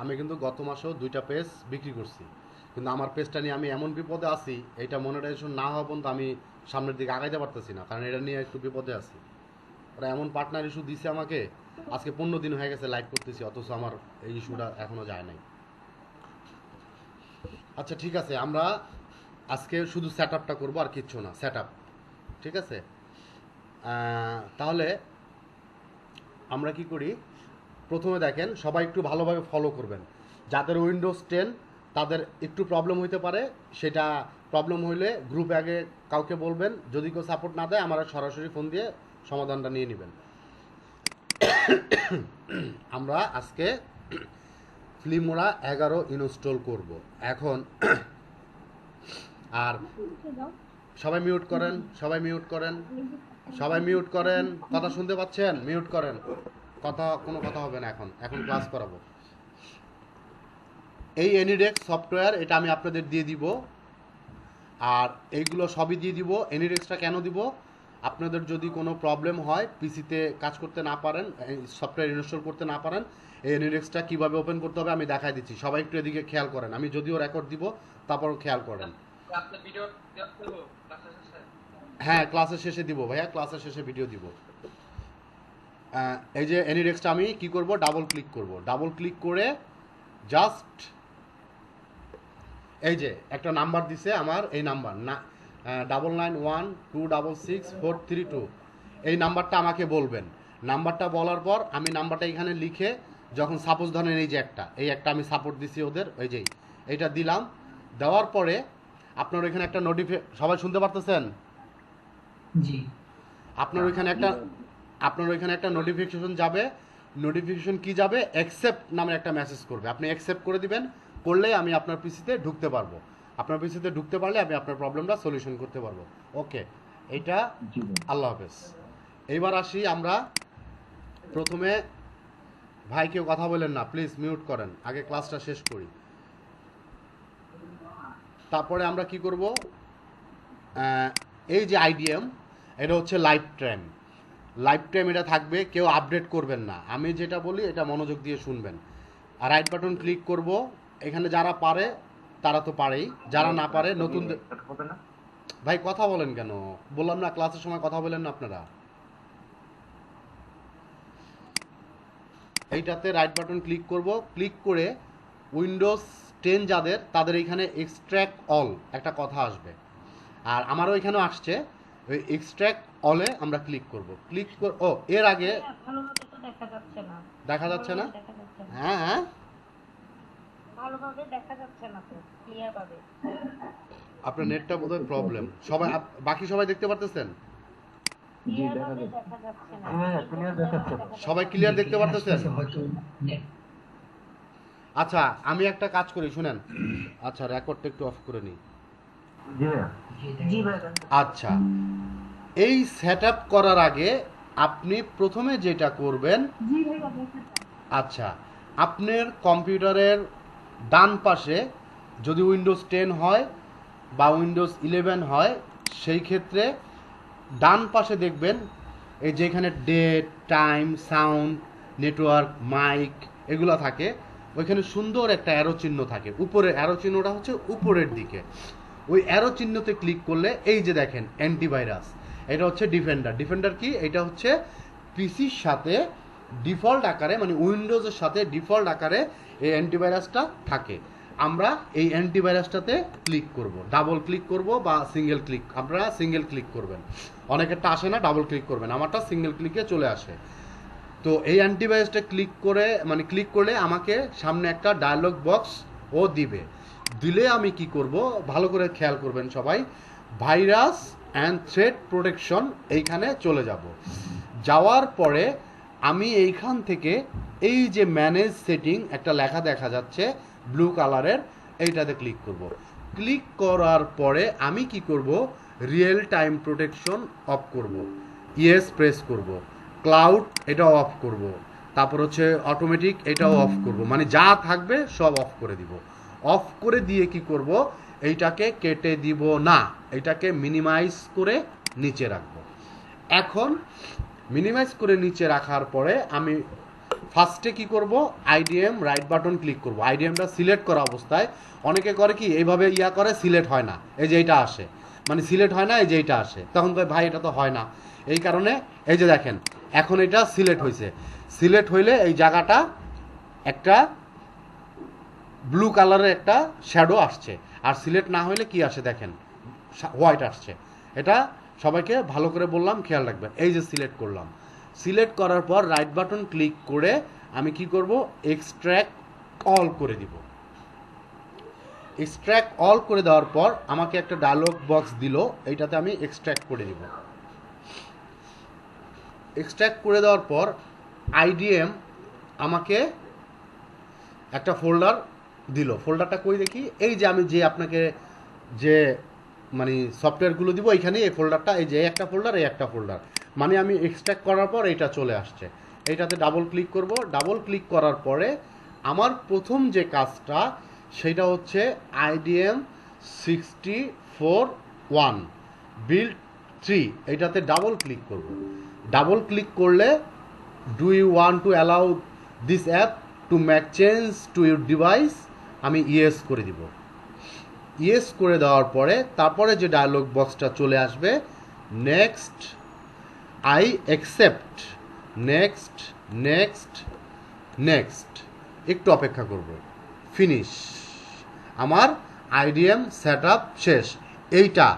আমি কিন্তু গত মাসেও দুইটা পেজ বিক্রি করছি। কিন্তু আমার পেজটা নিয়ে আমি এমন বিপদে আছি, এটা মনিটাইজেশন না হওয়া পর্যন্ত আমি সামনের দিকে আগাইতে পারতেছি না, কারণ এটা নিয়ে একটু বিপদে আছি। ওরা এমন পার্টনার ইস্যু দিছে আমাকে, আজকে পনেরো দিন হয়ে গেছে লাইভ করতেছি, অথচ আমার এই ইস্যুটা এখনও যায় নাই। আচ্ছা ঠিক আছে, আমরা আজকে শুধু সেট আপটা করব আর কিচ্ছু না সেট আপ ঠিক আছে? তাহলে আমরা কি করি? প্রথমে দেখেন সবাই একটু ভালোভাবে ফলো করবেন। যাদের উইন্ডোজ টেন তাদের একটু প্রবলেম হইতে পারে, সেটা প্রবলেম হইলে গ্রুপ আগে কাউকে বলবেন, যদি কেউ সাপোর্ট না দেয়, আমরা সরাসরি ফোন দিয়ে সমাধানটা নিয়ে নেবেন। আমরা আজকে ফিল্মোরা এগারো ইনস্টল করব। এখন আর সবাই মিউট করেন, সবাই মিউট করেন, সবাই মিউট করেন। কথা শুনতে পাচ্ছেন? মিউট করেন। কথা, কোনো কথা হবে না এখন। এখন ক্লাস করাবো। এই এনিডেক্স সফটওয়্যার এটা আমি আপনাদের দিয়ে দিব। আর এইগুলো সবই দিয়ে দিব। এনিডেক্সটা কেন দিব? আপনাদের যদি কোনো প্রবলেম হয় পিসিতে কাজ করতে না পারেন সফটওয়্যার ইনস্টল করতে না পারেন, এই এনিডেক্সটা কীভাবে ওপেন করতে হবে আমি দেখাই দিচ্ছি। সবাই একটু এদিকে খেয়াল করেন। আমি যদিও রেকর্ড দিব, তারপরও খেয়াল করেন। হ্যাঁ ক্লাসের শেষে দিব ভাইয়া ক্লাসের শেষে ভিডিও দিব। এই যে এনিডেক্সটা আমি কি করব? ডাবল ক্লিক করব। ডাবল ক্লিক করে জাস্ট এই যে একটা নাম্বার দিছে আমার এই নাম্বার না double nine one two double six four three two এই নাম্বারটা আমাকে বলবেন। নাম্বারটা বলার পর আমি নাম্বারটা এখানে লিখে যখন সাপোজ ধরেন এই যে একটা এই একটা আমি সাপোর্ট দিছি ওদের ওই যেই এইটা দিলাম। দেওয়ার পরে আপনার ওইখানে একটা নোটিফি সবাই শুনতে পারতেছেন? জি। আপনার ওইখানে একটা আপনার ওইখানে একটা নোটিফিকেশন যাবে। নোটিফিকেশন কি যাবে? অ্যাকসেপ্ট নামে একটা মেসেজ করবে। আপনি অ্যাকসেপ্ট করে দিবেন করলেই আমি আপনার পিসিতে ঢুকতে পারব। আপনার পিসিতে ঢুকতে পারলে আমি আপনার প্রবলেমটা সলিউশন করতে পারব। ওকে এইটা আল্লাহ হাফেজ। এইবার আসি আমরা প্রথমে ভাই কেউ কথা বলেন না প্লিজ মিউট করেন। আগে ক্লাসটা শেষ করি। তারপরে আমরা কি করব? এই যে আইডিএম এটা হচ্ছে লাইফ টাইম লাইফ টাইম এটা থাকবে, কেউ আপডেট করবেন না। আমি যেটা বলি, এটা মনোযোগ দিয়ে শুনবেন। আর রাইট বাটন ক্লিক করব, এখানে যারা পারে, তারা তো পারেই। যারা না পারে, নতুন ভাই, কথা বলেন কেন? বললাম না ক্লাসের সময় কথা বলেন না আপনারা। এইটাতে রাইট বাটন ক্লিক করব। ক্লিক করে উইন্ডোজ টেন যাদের, তাদের এখানে এক্সট্র্যাক্ট অল একটা কথা আসবে। আর আমারও এখানেও আসছে। ওই এক্সট্র্যাক্ট অলে আমরা ক্লিক করব। ক্লিক কর ও এর আগে দেখা যাচ্ছে না। দেখা যাচ্ছে না? দেখা যাচ্ছে না। হ্যাঁ হ্যাঁ। ভালোভাবে দেখা যাচ্ছে না তো ক্লিয়ার ভাবে। আপনার নেটটা বোধহয় প্রবলেম সবাই আপ- বাকি সবাই দেখতে পারতেছেন? ক্লিয়ার দেখা যাচ্ছে। না। হ্যাঁ। সবাই ক্লিয়ার দেখতে পারতেছেন? আচ্ছা আমি একটা কাজ করি শুনেন। আচ্ছা রেকর্ডটা একটু অফ করে নিই। জি ভাই আচ্ছা। এই সেট করার আগে আপনি প্রথমে যেটা করবেন আচ্ছা আপনার কম্পিউটারের ডান পাশে যদি উইন্ডোজ টেন হয় বা উইন্ডোজ ইলেভেন হয় সেই ক্ষেত্রে ডান পাশে দেখবেন এই যেখানে date time sound network mic এগুলো থাকে ওইখানে সুন্দর একটা অ্যারো চিহ্ন থাকে। উপরের অ্যারো চিহ্নটা হচ্ছে উপরের দিকে। ওই অ্যারো চিহ্নতে ক্লিক করলে এই যে দেখেন অ্যান্টিভাইরাস এটা হচ্ছে ডিফেন্ডার ডিফেন্ডার কি? এটা হচ্ছে পিসির সাথে ডিফল্ট আকারে মানে উইন্ডোজের সাথে ডিফল্ট আকারে এই অ্যান্টিভাইরাসটা থাকে। আমরা এই অ্যান্টিভাইরাসটাতে ক্লিক করব। ডাবল ক্লিক করব বা সিঙ্গেল ক্লিক আপনারা সিঙ্গেল ক্লিক করবেন। অনেকেরটা আসে না ডাবল ক্লিক করবেন। আমারটা সিঙ্গেল ক্লিকে চলে আসে। তো এই অ্যান্টিভাইরাসটা ক্লিক করে মানে ক্লিক করলে আমাকে সামনে একটা ডায়লগ বক্স ও দিবে। দিলে আমি কি করব? ভালো করে খেয়াল করবেন সবাই। ভাইরাস অ্যান্ড থ্রেড প্রোটেকশন এইখানে চলে যাব। যাওয়ার পরে আমি এইখান থেকে এই যে ম্যানেজ সেটিং একটা লেখা দেখা যাচ্ছে ব্লু কালারের এইটাতে ক্লিক করব। ক্লিক করার পরে আমি কি করব? রিয়েল টাইম প্রোটেকশন অফ করব। ইয়েস প্রেস করব। ক্লাউড এটাও অফ করব। তারপর হচ্ছে অটোমেটিক এটাও অফ করব। মানে যা থাকবে সব অফ করে দিব। অফ করে দিয়ে কি করব? এইটাকে কেটে দিব না। এটাকে মিনিমাইজ করে নিচে রাখব। এখন মিনিমাইজ করে নিচে রাখার পরে আমি ফার্স্টে কি করব? আইডিএম রাইট বাটন ক্লিক করব। আইডিএমটা সিলেক্ট করা অবস্থায় অনেকে করে কি, এইভাবে ইয়া করে সিলেক্ট হয় না। এই যে এইটা আসে। মানে সিলেক্ট হয় না, এই যে এইটা আসে। তখন কয় ভাই, এটা তো হয় না। এই কারণে, এই যে দেখেন, এখন এটা সিলেক্ট হয়েছে সিলেক্ট হইলে এই জায়গাটা একটা ব্লু কালারের একটা শ্যাডো আসছে। আর সিলেক্ট না হইলে কি আসে দেখেন? হোয়াইট আসছে। এটা সবাইকে ভালো করে বললাম, খেয়াল রাখবেন। এই যে সিলেক্ট করলাম। সিলেক্ট করার পর রাইট বাটন ক্লিক করে আমি কি করব? এক্সট্র্যাক্ট অল করে দিব। এক্সট্র্যাক্ট অল করে দেওয়ার পর আমাকে একটা ডায়লগ বক্স দিল, এইটাতে আমি এক্সট্র্যাক্ট করে দিব এক্সট্র্যাক্ট করে দেওয়ার পর আইডিএম আমাকে একটা ফোল্ডার দিল। ফোল্ডারটা কই দেখি? এই যে আমি যে আপনাকে যে মানে সফটওয়্যারগুলো দিব এইখানে, এই ফোল্ডারটা এই যে একটা ফোল্ডার এই একটা ফোল্ডার মানে আমি এক্সট্র্যাক্ট করার পর এটা চলে আসছে। এইটাতে ডাবল ক্লিক করব। ডাবল ক্লিক করার পরে আমার প্রথম যে কাজটা, সেটা হচ্ছে I D M sixty four one build three এইটাতে ডাবল ক্লিক করব। ডাবল ক্লিক করলে do you want to allow this app to make change to your device আমি ইয়েস করে দিব। ইয়েস করে দেওয়ার পরে তারপরে যে ডায়লগ বক্সটা চলে আসবে next I accept next next next একটু অপেক্ষা করব। ফিনিশ আমার আইডিএম সেট শেষ। এইটা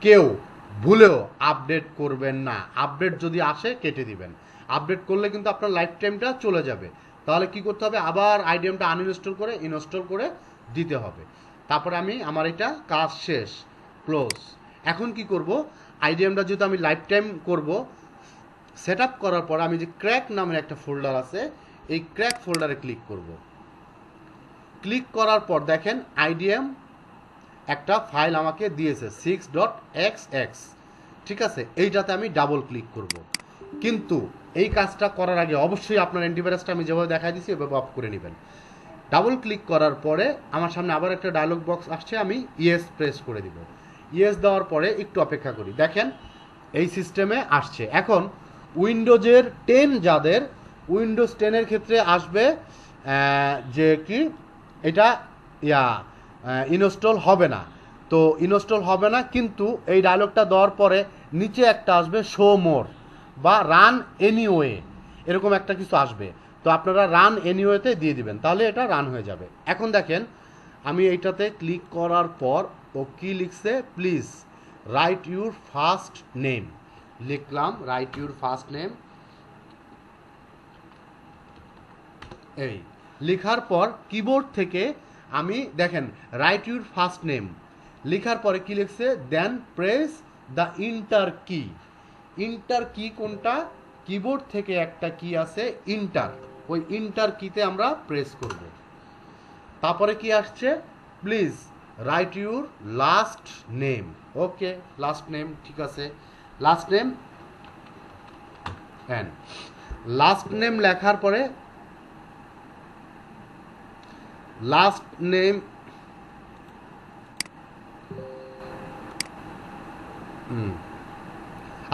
কেউ ভুলেও আপডেট করবেন না। আপডেট যদি আসে, কেটে দিবেন। আপডেট করলে কিন্তু আপনার লাইফ টাইমটা চলে যাবে। তাহলে কি করতে হবে? আবার আইডিএমটা আনইনস্টল করে ইনস্টল করে দিতে হবে। তারপরে আমি আমার এটা কাজ শেষ ক্লোজ এখন কি করব? আইডিএমটা যেহেতু আমি লাইফ টাইম করব সেট আপ করার পর আমি যে ক্র্যাক নামের একটা ফোল্ডার আছে, এই ক্র্যাক ফোল্ডারে ক্লিক করব। ক্লিক করার পর দেখেন আইডিএম একটা ফাইল আমাকে দিয়েছে সিক্স ডট এক্স এক্স ঠিক আছে? এইটাতে আমি ডাবল ক্লিক করব। কিন্তু এই কাজটা করার আগে অবশ্যই আপনার অ্যান্টিভাইরাসটা আমি যেভাবে দেখাই দিচ্ছি এভাবে অফ করে নেবেন। ডাবল ক্লিক করার পরে আমার সামনে আবার একটা ডায়লগ বক্স আসছে, আমি ইয়েস প্রেস করে দিব। ইয়েস দেওয়ার পরে একটু অপেক্ষা করি। দেখেন, এই সিস্টেমে আসছে। এখন উইন্ডোজের টেন যাদের উইন্ডোজ টেনের ক্ষেত্রে আসবে যে কি, এটা, ইয়া ইনস্টল হবে না। তো ইনস্টল হবে না, কিন্তু এই ডায়লগটা দেওয়ার পরে নিচে একটা আসবে শো মোর বা রান এনিওয়ে এরকম একটা কিছু আসবে। তো আপনারা রান এনিওয়েতে দিয়ে দিবেন, তাহলে এটা রান হয়ে যাবে। এখন দেখেন, আমি এইটাতে ক্লিক করার পর ও কি লিখছে? Please write your first name লিখলাম রাইট ইউর ফার্স্ট নেম এই, লেখার পর কিবোর্ড থেকে আমি, দেখেন রাইট ইউর ফার্স্ট নেম লেখার পরে কি লিখছে? Then press the enter key enter key কোনটা? কিবোর্ড থেকে একটা কি আছে ইন্টার ওই ইন্টার কিতে আমরা প্রেস করব। তারপরে কি আসছে? Please write your last name okay last name ঠিক আছে। Last name and last name লেখার পরে লাস্ট নেম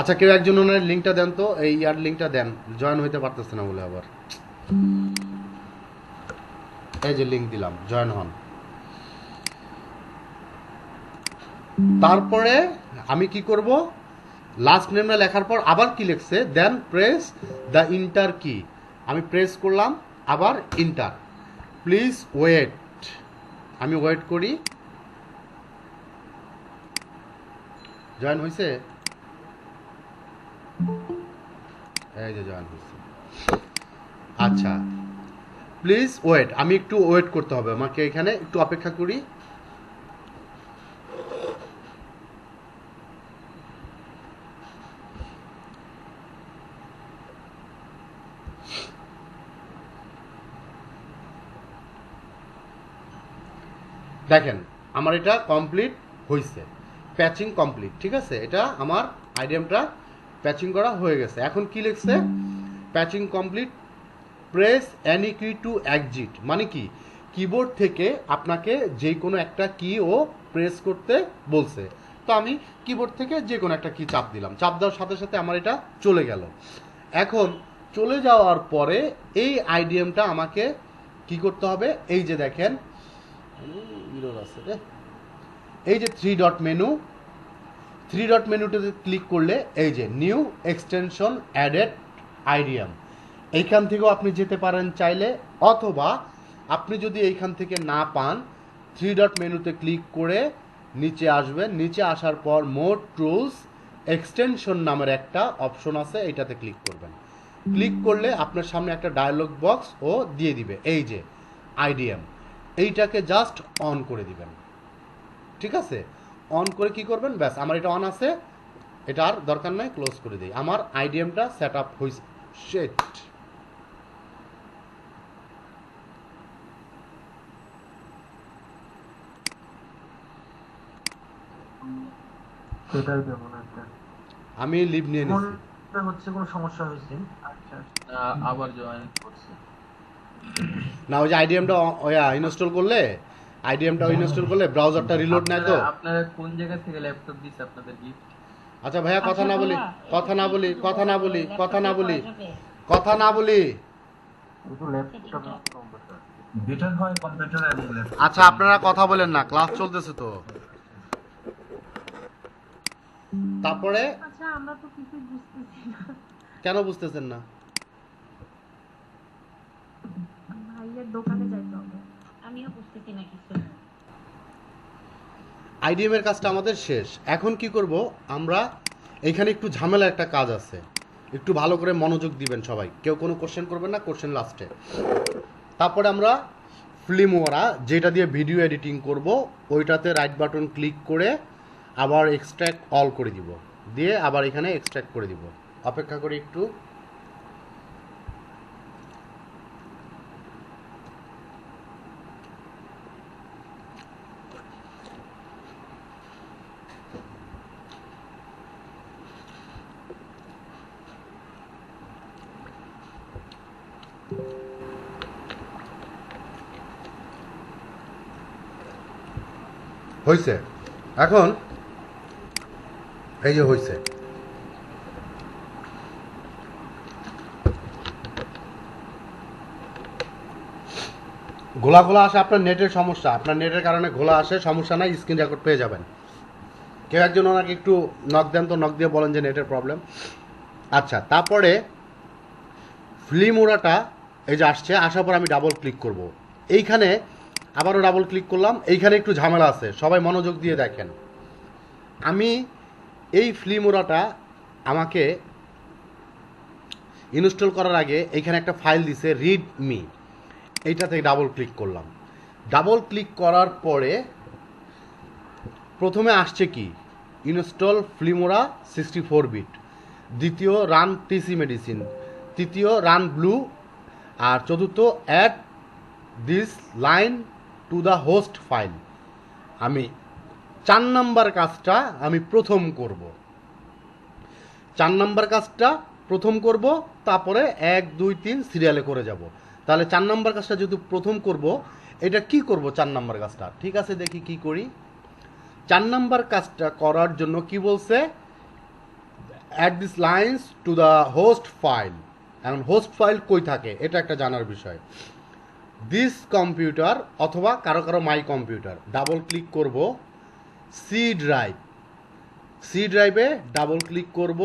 আচ্ছা কেউ একজন ওনার লিঙ্কটা দেন তো? এই ইয়ার লিঙ্কটা দেন। জয়েন হইতে পারতেছে না বলে আবার। এই যে লিঙ্ক দিলাম জয়েন হন। তারপরে আমি কি করব? লাস্ট নেমটা লেখার পর আবার কি লিখছে? দেন প্রেস দ্য ইন্টার কি আমি প্রেস করলাম, আবার ইন্টার প্লিজ ওয়েট আমি ওয়েট করি। জয়েন হয়েছে এই যে জয়েন হয়েছে আচ্ছা। প্লিজ ওয়েট আমি একটু ওয়েট করতে হবে। আমাকে এখানে একটু অপেক্ষা করি। দেখেন, আমার এটা কমপ্লিট হয়েছে প্যাচিং কমপ্লিট ঠিক আছে? এটা আমার আইডিএমটা প্যাচিং করা হয়ে গেছে। এখন কি লিখছে? Patching complete press any key to exit মানে কি? কিবোর্ড থেকে আপনাকে যে কোনো একটা কি ও প্রেস করতে বলছে। তো আমি কিবোর্ড থেকে যে কোনো একটা কি চাপ দিলাম। চাপ দেওয়ার সাথে সাথে আমার এটা চলে গেল। এখন চলে যাওয়ার পরে এই আইডিএমটা আমাকে কি করতে হবে? এই যে দেখেন আছে। এই যে three dot menu three dot মেনুটাতে click করলে এই যে নিউ এক্সটেনশন অ্যাডেড আইডিয়াম এইখান থেকেও আপনি যেতে পারেন চাইলে, অথবা আপনি যদি এইখান থেকে না পান থ্রি ডট মেনুতে ক্লিক করে নিচে আসবেন। নিচে আসার পর মোর টুলস এক্সটেনশন নামের একটা অপশন আছে এইটাতে ক্লিক করবেন। ক্লিক করলে আপনার সামনে একটা ডায়লগ বক্স ও দিয়ে দিবে, এই যে আইডিএম এইটাকে জাস্ট অন করে দিবেন। ঠিক আছে? অন করে কি করবেন? ব্যাস, আমার এটা অন আছে, এটা আর দরকার নাই ক্লোজ করে দিই। আমার আইডিএমটা সেট আপ হয়েছে শেট সেটাই কেমন একটা আমি লিভ নিয়ে নিছি। হচ্ছে কোনো সমস্যা হয়েছে? আচ্ছা। আবার জয়েন করছে। না ওই যে আইডিএমটা ইনস্টল করলে আইডিএমটা ইনস্টল করলে ব্রাউজারটা রিলোড নেয় তো। আপনারা- কোন জায়গা থেকে ল্যাপটপ দিচ্ছে আপনাদের গিফট আচ্ছা ভাইয়া কথা না বলি কথা না বলি কথা না বলি কথা না বলি কথা না বলি। শুধু ল্যাপটপ কম্পিউটার। বেটার হয় কম্পিউটার আচ্ছা আপনারা কথা বলেন না ক্লাস চলতেছে তো। তারপরে? আচ্ছা আমরা তো কিছুই বুঝতেছি না। কেন বুঝতেছেন না? ভাইয়ের দোকানে যাইতে হবে। আমিও বুঝতেছি না কিছু। আইডিএম এর কাজটা আমাদের শেষ। এখন কি করব? আমরা এখানে একটু ঝামেলা একটা কাজ আছে। একটু ভালো করে মনোযোগ দিবেন সবাই। কেউ কোনো কোশ্চেন করবেন না কোশ্চেন লাস্টে তারপরে আমরা ফিল্ম ওরা যেটা দিয়ে ভিডিও এডিটিং করব ওইটাতে রাইট বাটন ক্লিক করে আবার এক্সট্র্যাক্ট অল করে দিব। দিয়ে আবার এখানে এক্সট্র্যাক্ট করে দিব। অপেক্ষা করি একটু। হয়েছে এখন এই যে হয়েছে ঘোলা ঘোলা আসে, আপনার নেটের সমস্যা। আপনার নেটের কারণে ঘোলা আসে, সমস্যা নাই, স্ক্রিন রেকর্ড পেয়ে যাবেন। কেউ একজন ওনাকে একটু নক দেন তো নক দিয়ে বলেন যে নেটের প্রবলেম আচ্ছা তারপরে ফিল্ম ওরাটা এই যে আসছে, আসার পর আমি ডাবল ক্লিক করব। এইখানে আবারও ডাবল ক্লিক করলাম, এইখানে একটু ঝামেলা আছে, সবাই মনোযোগ দিয়ে দেখেন। আমি এই ফ্লিমোরাটা আমাকে ইনস্টল করার আগে এইখানে একটা ফাইল দিছে রিড মি এইটা থেকে ডাবল ক্লিক করলাম। ডাবল ক্লিক করার পরে প্রথমে আসছে কি? Install Filmora sixty four bit দ্বিতীয় রান টিসি মেডিসিন তৃতীয় রান ব্লু আর চতুর্থ add this line to the host file আমি চার নাম্বার কাজটা আমি প্রথম করব। চার নাম্বার কাজটা প্রথম করব, তারপরে এক, দুই, তিন সিরিয়ালে করে যাব। তাহলে চার নাম্বার কাজটা যেহেতু প্রথম করব, এটা কি করব চার নাম্বার কাজটা? ঠিক আছে, দেখি কি করি। চার নাম্বার কাজটা করার জন্য কি বলছে? Add this lines to the host file এখন হোস্ট ফাইল কই থাকে? এটা একটা জানার বিষয়। দিস কম্পিউটার অথবা কারও কারও মাই কম্পিউটার ডাবল ক্লিক করব। C drive. সি ড্রাইভে ডাবল ক্লিক করব।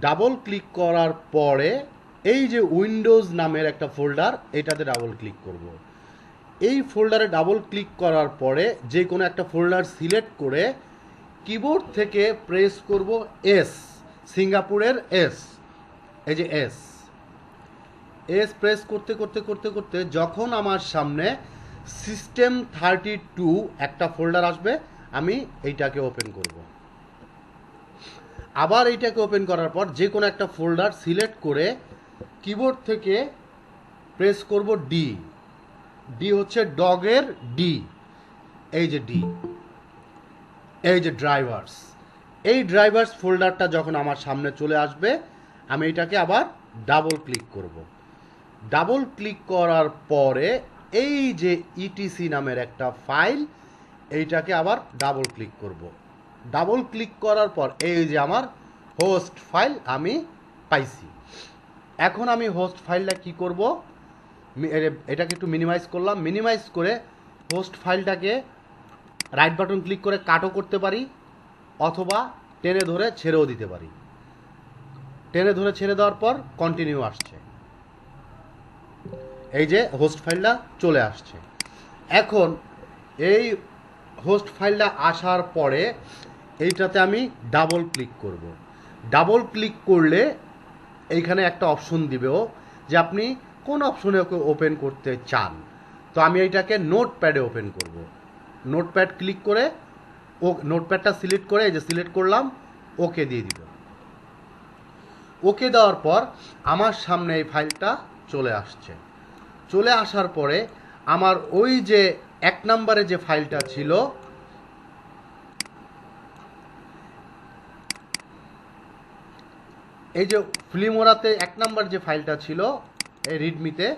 ডাবল ক্লিক করার পরে এই যে উইন্ডোজ নামের একটা ফোল্ডার, এটাতে ডাবল ক্লিক করব। এই ফোল্ডারে ডাবল ক্লিক করার পরে যে কোনো একটা ফোল্ডার সিলেক্ট করে কিবোর্ড থেকে প্রেস করব এস সিঙ্গাপুরের এস এই যে এস এস প্রেস করতে করতে করতে করতে যখন আমার সামনে সিস্টেম থার্টি টু একটা ফোল্ডার আসবে আমি এইটাকে ওপেন করব। আবার এইটাকে ওপেন করার পর যে কোনো একটা ফোল্ডার সিলেক্ট করে কিবোর্ড থেকে প্রেস করব ডি ডি হচ্ছে ডগের ডি এই যে ডি এই যে ড্রাইভার্স এই ড্রাইভার্স ফোল্ডারটা যখন আমার সামনে চলে আসবে, আমি এটাকে আবার ডাবল ক্লিক করব। ডাবল ক্লিক করার পরে এই যে ইটিসি নামের একটা ফাইল এইটাকে আবার ডাবল ক্লিক করব। ডাবল ক্লিক করার পর এই যে আমার হোস্ট ফাইল আমি পাইছি। এখন আমি হোস্ট ফাইলটা কি করব? এটাকে একটু মিনিমাইজ করলাম। মিনিমাইজ করে হোস্ট ফাইলটাকে রাইট বাটন ক্লিক করে কাটও করতে পারি, অথবা টেনে ধরে ছেড়েও দিতে পারি। টেনে ধরে ছেড়ে দেওয়ার পর কন্টিনিউ আসছে। এই যে হোস্ট ফাইলটা চলে আসছে। এখন এই হোস্ট ফাইলটা আসার পরে এইটাতে আমি ডাবল ক্লিক করব। ডাবল ক্লিক করলে এইখানে একটা অপশন দিবেও যে আপনি কোন অপশনে ওকে ওপেন করতে চান। তো আমি এইটাকে নোটপ্যাডে ওপেন করব। নোটপ্যাড ক্লিক করে ও নোটপ্যাডটা সিলেক্ট করে যে সিলেক্ট করলাম, ওকে দিয়ে দিব। ওকে দেওয়ার পর আমার সামনে এই ফাইলটা চলে আসছে। চলে আসার পরে আমার ওই যে এক নম্বরে যে ফাইলটা ছিল, এই যে ফিল্মোরাতে এক নম্বর যে ফাইলটা ছিল, এই রিডমিতে,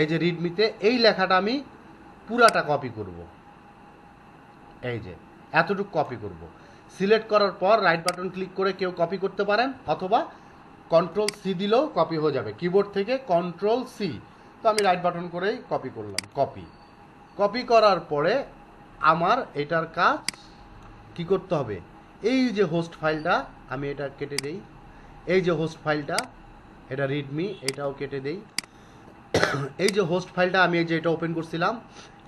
এই যে রিডমিতে, এই লেখাটা আমি পুরাটা কপি করব। এই যে, এতটুকু কপি করব। সিলেক্ট করার পর রাইট বাটন ক্লিক করে কেউ কপি করতে পারেন, অথবা কন্ট্রোল সি দিলেও কপি হয়ে যাবে। কিবোর্ড থেকে কন্ট্রোল সি তো আমি রাইট বাটন করেই কপি করলাম কপি কপি করার পরে আমার এটার কাজ কি করতে হবে? এই যে হোস্ট ফাইলটা আমি এটা কেটে দেই, এই যে হোস্ট ফাইলটা এটা রিডমি এটাও কেটে দেই। এই যে হোস্ট ফাইলটা আমি এই যে এটা ওপেন করছিলাম,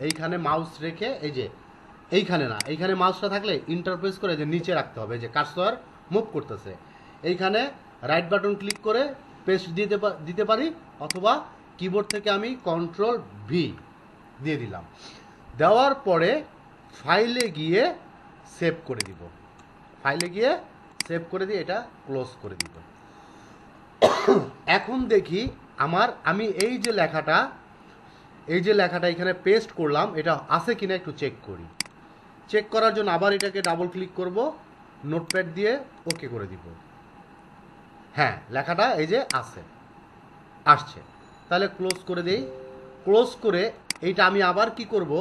এইখানে মাউস রেখে, এই যে, এইখানে না, এইখানে মাউসটা থাকলে ইন্টারপ্রেস করে যে নিচে রাখতে হবে যে কার্সর মুভ করতেছে। এইখানে রাইট বাটন ক্লিক করে পেস্ট দিতে দিতে পারি, অথবা কিবোর্ড থেকে আমি কন্ট্রোল ভি দিয়ে দিলাম। দেওয়ার পরে ফাইলে গিয়ে সেভ করে দিব। ফাইলে গিয়ে সেভ করে দিয়ে এটা ক্লোজ করে দিব। এখন দেখি আমার, আমি এই যে লেখাটা, এই যে লেখাটা এখানে পেস্ট করলাম, এটা আছে কিনা একটু চেক করি। চেক করার জন্য আবার এটাকে ডাবল ক্লিক করব নোটপ্যাড দিয়ে ওকে করে দিব। হ্যাঁ লেখাটা এই যে আছে, আসছে। তাহলে ক্লোজ করে দেই। ক্লোজ করে এইটা আমি আবার কি করব?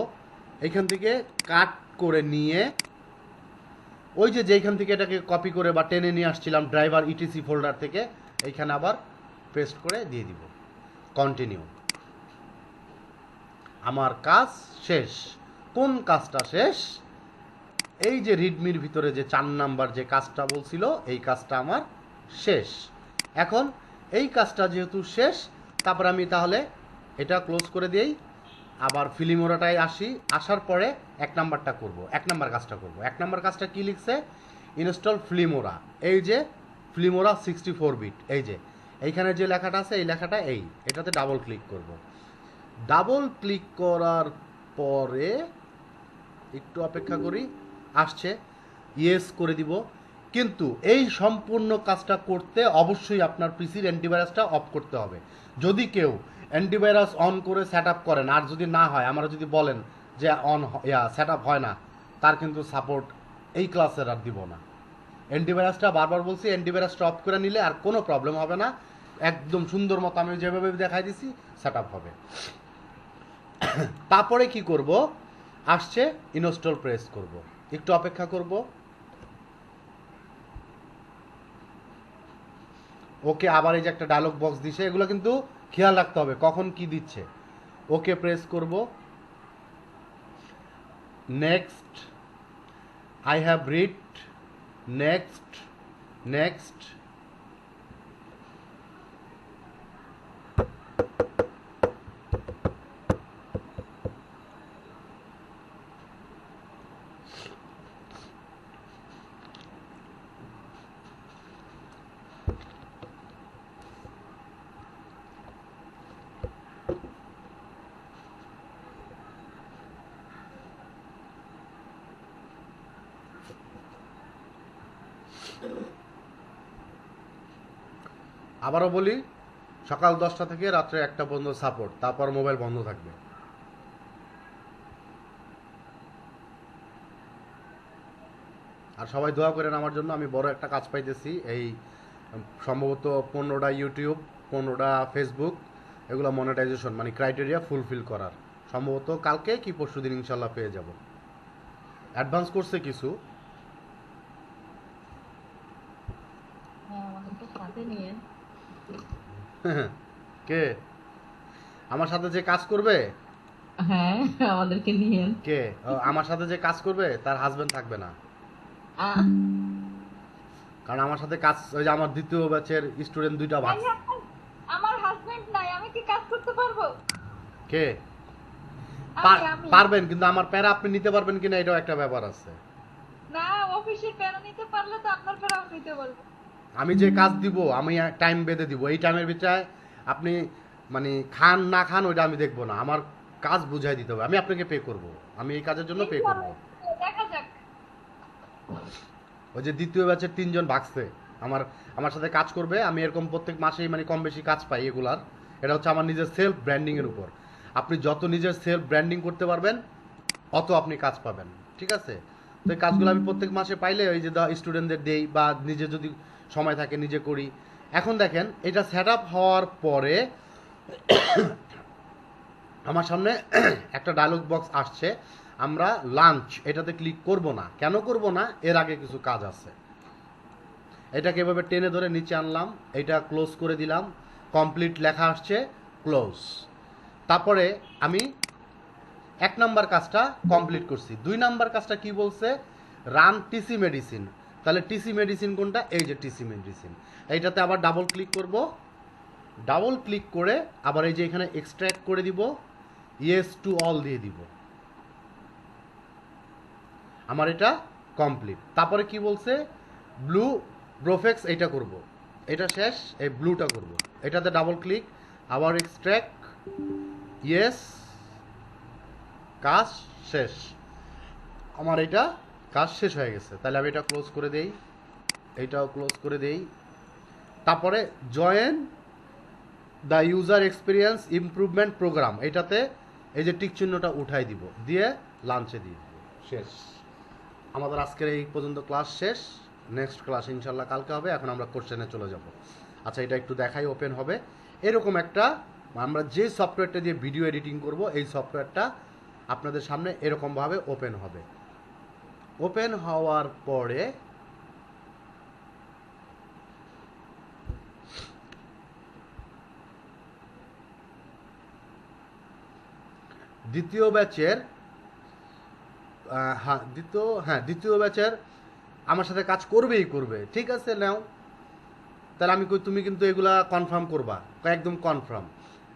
এইখান থেকে কাট করে নিয়ে ওই যে যেইখান থেকে এটাকে কপি করে বা টেনে নিয়ে আসছিলাম ড্রাইভার ইটিসি ফোল্ডার থেকে, এইখানে আবার পেস্ট করে দিয়ে দিব। কন্টিনিউ আমার কাজ শেষ। কোন কাজটা শেষ? এই যে রিডমির ভিতরে যে চার নাম্বার যে কাজটা বলছিল, এই কাজটা আমার শেষ। এখন এই কাজটা যেহেতু শেষ তারপর আমি তাহলে এটা ক্লোজ করে দিই আবার ফিলিমোরাটায় আসি। আসার পরে এক নাম্বারটা করব, এক নাম্বার কাজটা করব। এক নাম্বার কাজটা কি লিখছে? ইনস্টল ফিলিমোরা এই যে ফিলিমোরা সিক্সটি ফোর বিট এই যে। এইখানে যে লেখাটা আছে, এই লেখাটা এই। এটাতে ডাবল ক্লিক করব। ডাবল ক্লিক করার পরে একটু অপেক্ষা করি, আসছে। ইয়েস করে দিব। কিন্তু এই সম্পূর্ণ কাজটা করতে অবশ্যই আপনার পিসির অ্যান্টিভাইরাসটা অফ করতে হবে। যদি কেউ অ্যান্টিভাইরাস অন করে সেট আপ করেন, আর যদি না হয়, আমরা যদি বলেন যে অন সেট আপ হয় না, তার কিন্তু সাপোর্ট এই ক্লাসের আর দিব না। অ্যান্টিভাইরাসটা বারবার বলছি অ্যান্টিভাইরাসটা অফ করে নিলে আর কোনো প্রবলেম হবে না। একদম সুন্দর মতো আমি যেভাবে দেখাই দিছি সেট আপ হবে। তারপরে কি করব? আসছে ইনস্টল প্রেস করব। একটু অপেক্ষা করব। ওকে আবার এই যে একটা ডায়লগ বক্স দিছে, এগুলো কিন্তু খেয়াল রাখতে হবে, কখন কি দিচ্ছে। ওকে প্রেস করব। Next I have read next next আবারও বলি, সকাল দশটা থেকে রাত্রে একটা পর্যন্ত সাপোর্ট তারপর মোবাইল বন্ধ থাকবে। আর সবাই দোয়া করেন আমার জন্য, আমি বড় একটা কাজ পাইতেছি, এই সম্ভবত পনেরোটা ইউটিউব পনেরোটা ফেসবুক এগুলো মনিটাইজেশন মানে ক্রাইটেরিয়া ফুলফিল করার। সম্ভবত কালকে কি পরশু দিন ইনশাল্লাহ পেয়ে যাব। অ্যাডভান্স করছে কিছু। হ্যাঁ আমাদের তো সাথে নিয়েন কে? আমার সাথে যে কাজ করবে? হ্যাঁ আমাদেরকে নিয়েন কে? আমার সাথে যে কাজ করবে তার হাজবেন্ড থাকবে না। কারণ আমার সাথে কাজ ওই যে আমার দ্বিতীয় ব্যাচের স্টুডেন্ট দুইটা ভাগ আমার হাজবেন্ড নাই আমি কি কাজ করতে পারব? কে? পারবেন কিন্তু আমার প্যারা আপনি নিতে পারবেন কিনা এটাও একটা ব্যাপার আছে। না অফিসের প্যারা নিতে পারলে তো আপনার প্যারাও নিতে পারব। আমি যে কাজ দিব আমি টাইম বেঁধে দিব। এই টাইমের ভিতরে আপনি মানে খান না খান ওইটা আমি দেখব না। আমার কাজ বুঝাই দিতে হবে। আমি আপনাকে পে করব। আমি এই কাজের জন্য পে করব। ওই যে দ্বিতীয় ব্যাচের তিনজন ভাগছে। আমার আমার সাথে কাজ করবে। আমি এরকম প্রত্যেক মাসেই মানে কম বেশি কাজ পাই এগুলার। এটা হচ্ছে আমার নিজের সেলফ ব্র্যান্ডিং এর উপর। আপনি যত নিজের সেলফ ব্র্যান্ডিং করতে পারবেন অত আপনি কাজ পাবেন। ঠিক আছে? তো এই কাজগুলো আমি প্রত্যেক মাসে পাইলে ওই যে স্টুডেন্টদের দেই বা নিজে যদি সময় থাকে, নিজে করি। এখন দেখেন, এটা সেট আপ হওয়ার পরে আমার সামনে একটা ডায়লগ বক্স আসছে। আমরা লাঞ্চ এটাতে ক্লিক করব না। কেন করব না? এর আগে কিছু কাজ আছে। এটাকে এভাবে টেনে ধরে নিচে আনলাম। এটা ক্লোজ করে দিলাম। কমপ্লিট লেখা আসছে ক্লোজ তারপরে আমি এক নাম্বার কাজটা কমপ্লিট করছি। দুই নাম্বার কাজটা কি বলছে? রান টিসি মেডিসিন তাহলে টিসি মেডিসিন কোনটা? এই যে টিসি মেডিসিন এইটাতে আবার ডাবল ক্লিক করব। ডাবল ক্লিক করে আবার এই যে এখানে এক্সট্র্যাক্ট করে দিব। ইয়েস টু অল দিয়ে দিব। আমার এটা কমপ্লিট তারপরে কি বলছে? ব্লু ব্রোফেক্স এটা করব। এটা শেষ, এই ব্লুটা করব। এটাতে ডাবল ক্লিক আবার এক্সট্র্যাক্ট ইয়েস কাজ শেষ। আমার এটা কাজ শেষ হয়ে গেছে। তাহলে আমি এটা ক্লোজ করে দেই। এটাও ক্লোজ করে দেই। তারপরে join the user experience improvement program এটাতে এই যে টিক চিহ্নটা উঠাই দিব, দিয়ে লাঞ্চে দিয়ে দিব। শেষ। আমাদের আজকের এই পর্যন্ত ক্লাস শেষ। নেক্সট ক্লাস ইনশাল্লাহ কালকে হবে। এখন আমরা কোশ্চেনে চলে যাব। আচ্ছা এটা একটু দেখাই ওপেন হবে। এরকম একটা, আমরা যে সফটওয়্যারটা দিয়ে ভিডিও এডিটিং করব, এই সফটওয়্যারটা আপনাদের সামনে এরকমভাবে ওপেন হবে। ওপেন হওয়ার পরে দ্বিতীয় ব্যাচের হ্যাঁ দ্বিতীয় হ্যাঁ দ্বিতীয় ব্যাচের আমার সাথে কাজ করবেই করবে। ঠিক আছে নাও। তাহলে আমি কই, তুমি কিন্তু এগুলা কনফার্ম করবা। একদম কনফার্ম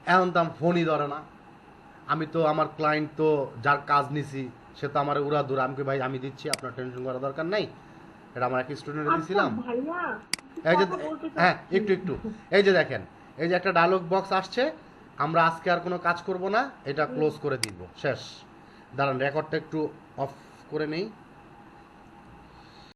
এখন তো আমার ফোনই ধরে না। আমি তো, আমার ক্লায়েন্ট তো যার কাজ নিছি সে তো আমার উড়া দূর। আমি ভাই আমি দিচ্ছি আপনার টেনশন করার দরকার নাই। এটা আমার এক স্টুডেন্টে দিয়েছিলাম এই যে হ্যাঁ একটু একটু। এই যে দেখেন এই যে একটা ডায়লগ বক্স আসছে আমরা আজকে আর কোনো কাজ করব না এটা ক্লোজ করে দিব। শেষ। দাঁড়ান রেকর্ডটা একটু অফ করে নেই।